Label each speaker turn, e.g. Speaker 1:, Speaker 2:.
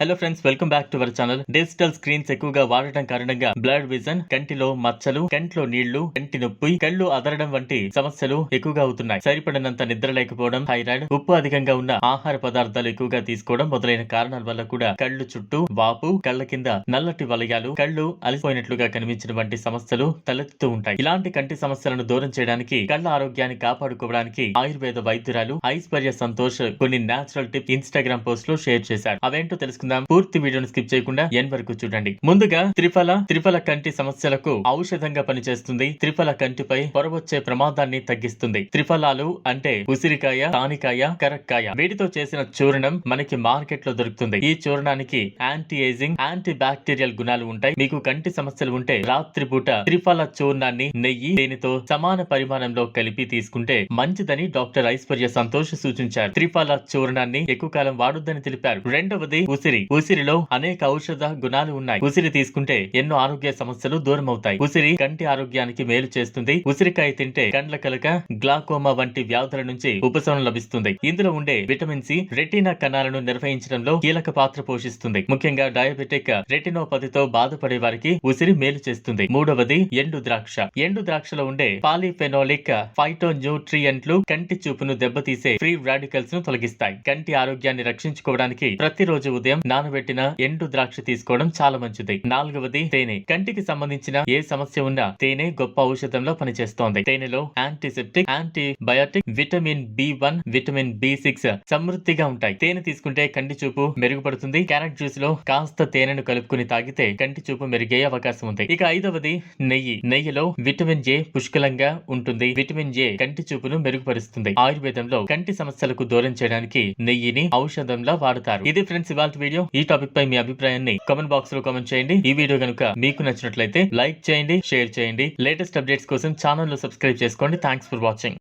Speaker 1: Hello friends welcome back to our channel digital screens ఎక్కువగా వాడటం కారణంగా బ్లడ్ విజన్ కంటిలో మచ్చలు కంట్లో నీళ్ళు కంటి నొప్పి కళ్ళు అదరడం వంటి సమస్యలు ఎక్కువగా అవుతున్నాయి. సరిపడినంత నిద్ర లేకపోవడం థైరాయిడ్ ఉప్పు అధికంగా ఉన్న ఆహార పదార్థాలు ఎక్కువగా తీసుకోవడం మొదలైన కారణాల వల్ల కూడా కళ్ళు చుట్టూ వాపు కళ్ళ కింద నల్లటి వలయాలు కళ్ళు అలిసిపోయినట్లుగా కనిపించిన వంటి సమస్యలు తలెత్తుతూ ఉంటాయి. ఇలాంటి కంటి సమస్యలను దూరం చేయడానికి కళ్ళ ఆరోగ్యాన్ని కాపాడుకోవడానికి ఆయుర్వేద వైద్యురాలు ఐశ్వర్య సంతోష్ కొన్ని నేచురల్ టిప్ ఇన్స్టాగ్రామ్ పోస్ట్లో షేర్ చేశారు. అవేంటో తెలుసుకుందాం. పూర్తి వీడియోను స్కిప్ చేయకుండా ఎన్ వరకు చూడండి. ముందుగా త్రిఫల త్రిఫల కంటి సమస్యలకు ఔషధంగా పనిచేస్తుంది. త్రిఫల కంటిపై పొరవచ్చే ప్రమాదాన్ని తగ్గిస్తుంది. త్రిఫలాలు అంటే ఉసిరికాయ తానికాయ కరక్కాయ. వీటితో చేసిన చూర్ణం మనకి మార్కెట్లో దొరుకుతుంది. ఈ చూర్ణానికి యాంటీ ఏజింగ్ యాంటీ బ్యాక్టీరియల్ గుణాలు ఉంటాయి. మీకు కంటి సమస్యలు ఉంటే రాత్రిపూట త్రిఫల చూర్ణాన్ని నెయ్యి దీనితో సమాన పరిమాణంలో కలిపి తీసుకుంటే మంచిదని డాక్టర్ ఐశ్వర్య సంతోష్ సూచించారు. త్రిఫల చూర్ణాన్ని ఎక్కువ కాలం వాడొద్దని తెలిపారు. రెండవది ఉసిరి. ఉసిరిలో అనేక ఔషధ గుణాలు ఉన్నాయి. ఉసిరి తీసుకుంటే ఎన్నో ఆరోగ్య సమస్యలు దూరం అవుతాయి ఉసిరి కంటి ఆరోగ్యానికి మేలు చేస్తుంది. ఉసిరికాయ తింటే కండ్ల కలక గ్లాకోమా వంటి వ్యాధుల నుంచి ఉపశమనం లభిస్తుంది. ఇందులో ఉండే విటమిన్ సి రెటీనా కణాలను నిర్వహించడంలో కీలక పాత్ర పోషిస్తుంది. ముఖ్యంగా డయాబెటిక్ రెటినోపతితో బాధపడే వారికి ఉసిరి మేలు చేస్తుంది. మూడవది ఎండు ద్రాక్ష. ఎండు ద్రాక్షలో ఉండే పాలిఫెనోలిక్ ఫైటో న్యూట్రియంట్లు కంటి చూపును దెబ్బతీసే ఫ్రీ రాడికల్స్ను తొలగిస్తాయి. కంటి ఆరోగ్యాన్ని రక్షించుకోవడానికి ప్రతిరోజు ఉదయం నానబెట్టిన ఎండు ద్రాక్ష తీసుకోవడం చాలా మంచిది. నాలుగవది తేనె. కంటికి సంబంధించిన ఏ సమస్య ఉన్నా తేనె గొప్ప ఔషధంలో పనిచేస్తోంది. తేనెలో antiseptic antibiotic vitamin B one vitamin B six సమృద్ధిగా ఉంటాయి. తేనె తీసుకుంటే కంటి చూపు మెరుగుపడుతుంది. క్యారెట్ జ్యూస్లో కాస్త తేనెను కలుపుకుని తాగితే కంటి చూపు మెరుగే అవకాశం ఉంది. ఇక ఐదవది నెయ్యి. నెయ్యిలో విటమిన్ జే పుష్కలంగా ఉంటుంది. విటమిన్ జే కంటి చూపును మెరుగుపరుస్తుంది. ఆయుర్వేదంలో కంటి సమస్యలకు దూరం చేయడానికి నెయ్యిని ఔషధంలా వాడతారు. ఇది ఫ్రెండ్స్ ఇవాళ వీడియో ఈ టాపిక్ పై మీ అభిప్రాయాన్ని కామెంట్ బాక్స్లో కామెంట్ చేయండి. ఈ వీడియో కనుక మీకు నచ్చినట్లయితే లైక్ చేయండి షేర్ చేయండి. లేటెస్ట్ అప్డేట్స్ కోసం ఛానల్లో సబ్స్క్రైబ్ చేసుకోండి. Thanks for watching